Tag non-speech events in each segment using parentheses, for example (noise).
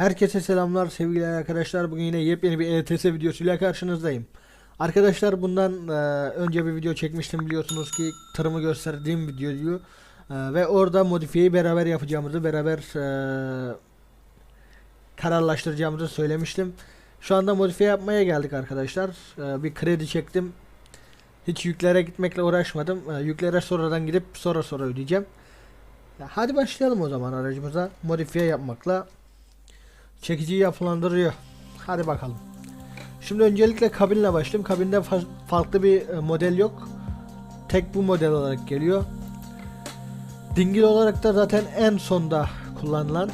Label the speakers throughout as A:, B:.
A: Herkese selamlar sevgili arkadaşlar. Bugün yine yepyeni bir ETS videosuyla karşınızdayım. Arkadaşlar bundan e, önce bir video çekmiştim biliyorsunuz ki tırımı gösterdiğim videoyu E, ve orada modifiyeyi beraber yapacağımızı beraber e, kararlaştıracağımızı söylemiştim. Şu anda modifiye yapmaya geldik arkadaşlar. E, bir kredi çektim. Hiç yüklere gitmekle uğraşmadım. E, yüklere sonradan gidip sonra sonra ödeyeceğim. Hadi başlayalım o zaman aracımıza modifiye yapmakla. Çekici yapılandırıyor. Hadi bakalım. Şimdi öncelikle kabinle başlayayım. Kabinde fa- farklı bir e, model yok. Tek bu model olarak geliyor. Dingil olarak da zaten en sonda kullanılan.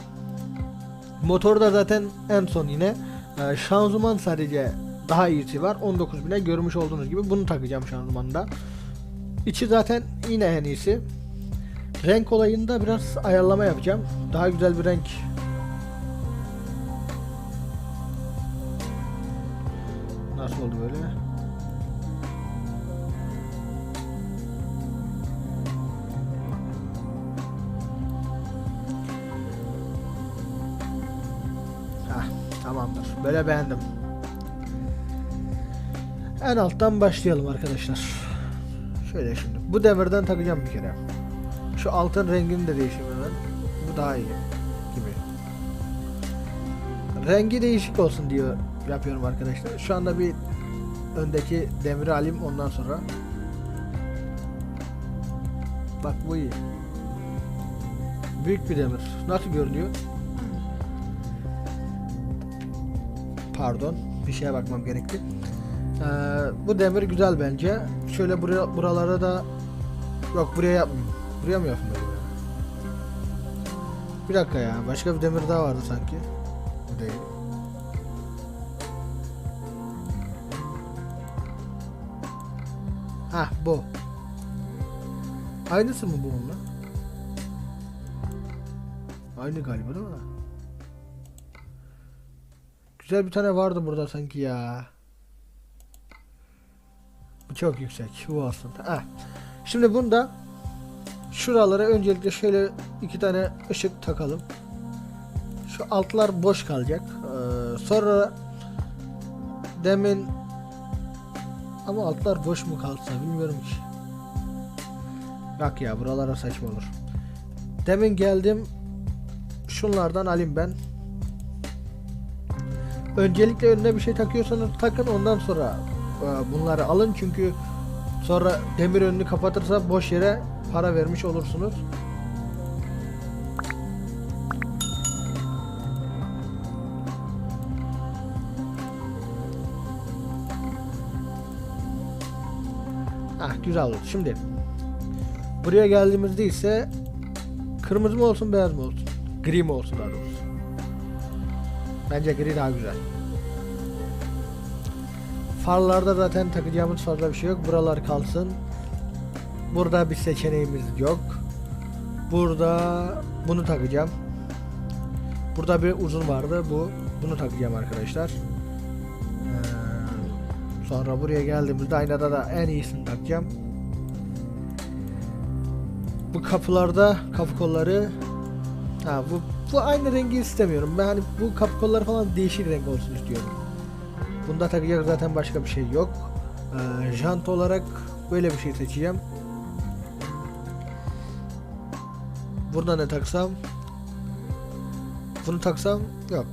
A: Motor da zaten en son yine. E, şanzıman sadece daha iyisi var. 19.000'e görmüş olduğunuz gibi bunu takacağım şanzımanda. İçi zaten yine en iyisi. Renk olayında biraz ayarlama yapacağım. Daha güzel bir renk tamamdır. Böyle beğendim. En alttan başlayalım arkadaşlar. Şöyle şimdi. Bu demirden takacağım bir kere. Şu altın rengini de değişeyim hemen. Bu daha iyi gibi. Rengi değişik olsun diyor yapıyorum arkadaşlar. Şu anda bir öndeki demiri alayım ondan sonra. Bak bu iyi. Büyük bir demir. Nasıl görünüyor? Pardon. Bir şeye bakmam gerekti. Ee, bu demir güzel bence. Şöyle buraya buralara da yok buraya yapmayayım. Buraya mı yapayım böyle? Bir dakika ya. Başka bir demir daha vardı sanki. Bu değil. Hah bu. Aynısı mı bununla? Aynı galiba değil mi? Güzel bir tane vardı burada sanki ya. Bu çok yüksek. Bu olsun. Heh. Şimdi bunda şuralara öncelikle şöyle iki tane ışık takalım. Şu altlar boş kalacak. Ee, sonra demin ama altlar boş mu kalsa bilmiyorum ki. Bak ya buralara saçma olur. Demin geldim. Şunlardan alayım ben. Öncelikle önüne bir şey takıyorsanız takın ondan sonra e, bunları alın çünkü sonra demir önünü kapatırsa boş yere para vermiş olursunuz. Ah güzel oldu. Şimdi buraya geldiğimizde ise kırmızı mı olsun beyaz mı olsun? Gri mi olsun daha doğrusu? Bence gri daha güzel. Farlarda zaten takacağımız fazla bir şey yok. Buralar kalsın. Burada bir seçeneğimiz yok. Burada bunu takacağım. Burada bir uzun vardı. Bu bunu takacağım arkadaşlar. Ee, Sonra buraya geldiğimizde aynada da en iyisini takacağım. Bu kapılarda kapı kolları ha bu bu aynı rengi istemiyorum. Ben hani bu kapı kolları falan değişik renk olsun istiyorum. Bunda takacak zaten başka bir şey yok. Ee, jant olarak böyle bir şey seçeceğim. Burada ne taksam? Bunu taksam yok.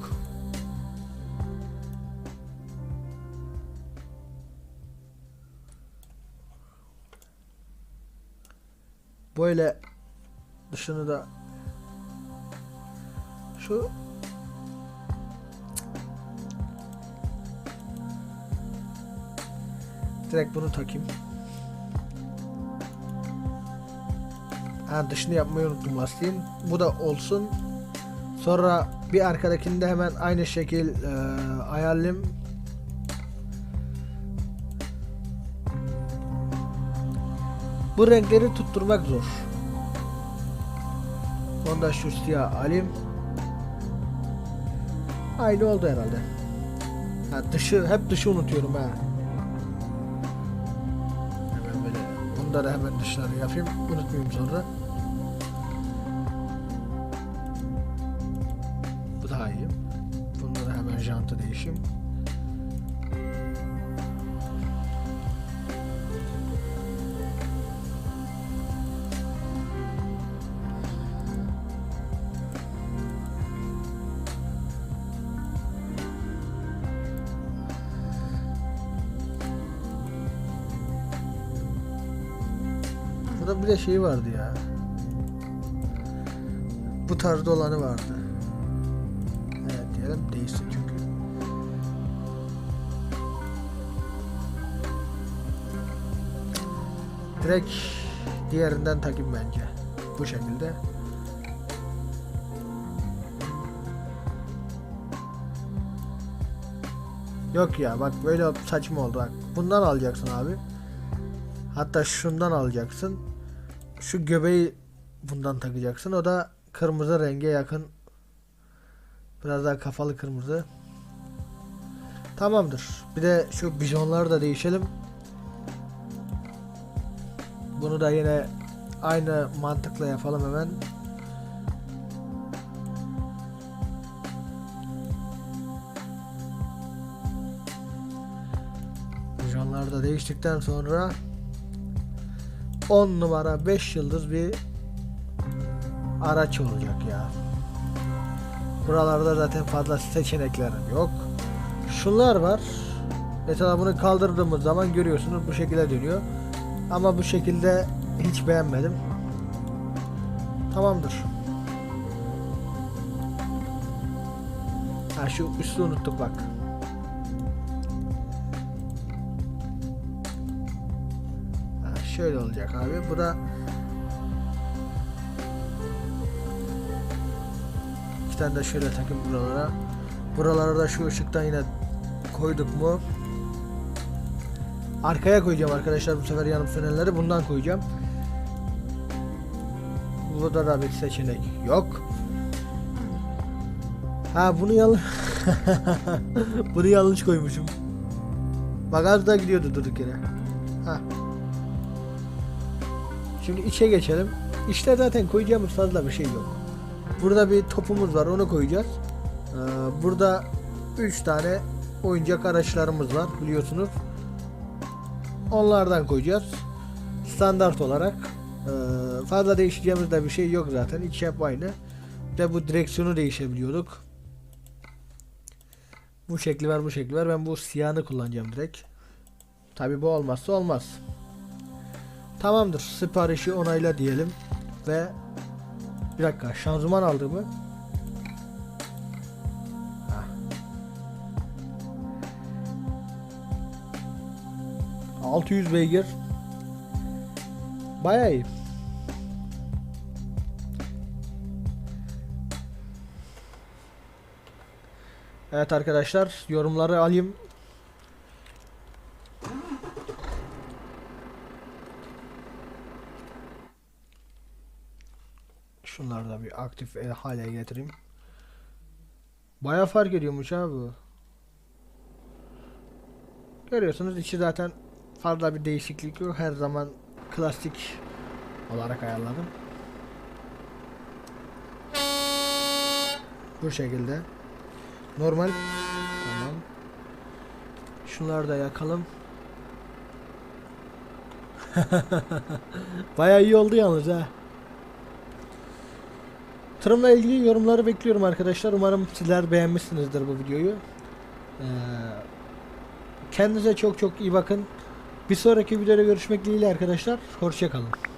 A: Böyle dışını da şu direkt bunu takayım. Ha dışını yapmayı unuttum lastiğin. Bu da olsun. Sonra bir arkadakini de hemen aynı şekil e, ayarlayayım. Bu renkleri tutturmak zor. Onda şu siyah alayım. Aynı oldu herhalde. Ha dışı hep dışı unutuyorum ha. Hemen böyle bunları hemen dışları yapayım. Unutmayayım sonra. Bu daha iyi. Hemen jantı değişim. Burada bir de şey vardı ya. Bu tarzda olanı vardı. Evet diyelim değişti çünkü. Direkt diğerinden takayım bence. Bu şekilde. Yok ya bak böyle saçma oldu bak. Bundan alacaksın abi. Hatta şundan alacaksın. Şu göbeği bundan takacaksın. O da kırmızı renge yakın. Biraz daha kafalı kırmızı. Tamamdır. Bir de şu bijonları da değişelim. Bunu da yine aynı mantıkla yapalım hemen. Bijonlar da değiştikten sonra 10 numara 5 yıldız bir araç olacak ya. Buralarda zaten fazla seçenekler yok. Şunlar var. Mesela bunu kaldırdığımız zaman görüyorsunuz bu şekilde dönüyor. Ama bu şekilde hiç beğenmedim. Tamamdır. Ha şu üstü unuttuk bak. Şöyle olacak abi. Bu da iki tane de şöyle takım buralara. Buralara da şu ışıktan yine koyduk mu? Arkaya koyacağım arkadaşlar bu sefer yanıp sönenleri bundan koyacağım. Burada da bir seçenek yok. Ha bunu yanlış (laughs) bunu yanlış koymuşum. Bak az daha gidiyordu durduk yere. Ha. Şimdi içe geçelim. İşte zaten koyacağımız fazla bir şey yok. Burada bir topumuz var onu koyacağız. Ee, burada 3 tane oyuncak araçlarımız var biliyorsunuz. Onlardan koyacağız. Standart olarak. Ee, fazla değişeceğimiz de bir şey yok zaten. İki hep aynı. De bu direksiyonu değişebiliyorduk. Bu şekli var bu şekli var. Ben bu siyahını kullanacağım direkt. Tabi bu olmazsa olmaz. Tamamdır. Siparişi onayla diyelim. Ve bir dakika şanzıman aldı mı? Hah. 600 beygir. Bayağı iyi. Evet arkadaşlar yorumları alayım. Şunları da bir aktif hale getireyim. Baya fark ediyormuş abi bu. Görüyorsunuz içi zaten fazla bir değişiklik yok. Her zaman klasik olarak ayarladım. Bu şekilde. Normal. Tamam. Şunları da yakalım. (laughs) Baya iyi oldu yalnız ha. Tırımla ilgili yorumları bekliyorum arkadaşlar. Umarım sizler beğenmişsinizdir bu videoyu. Ee, kendinize çok çok iyi bakın. Bir sonraki videoda görüşmek dileğiyle arkadaşlar. Hoşçakalın.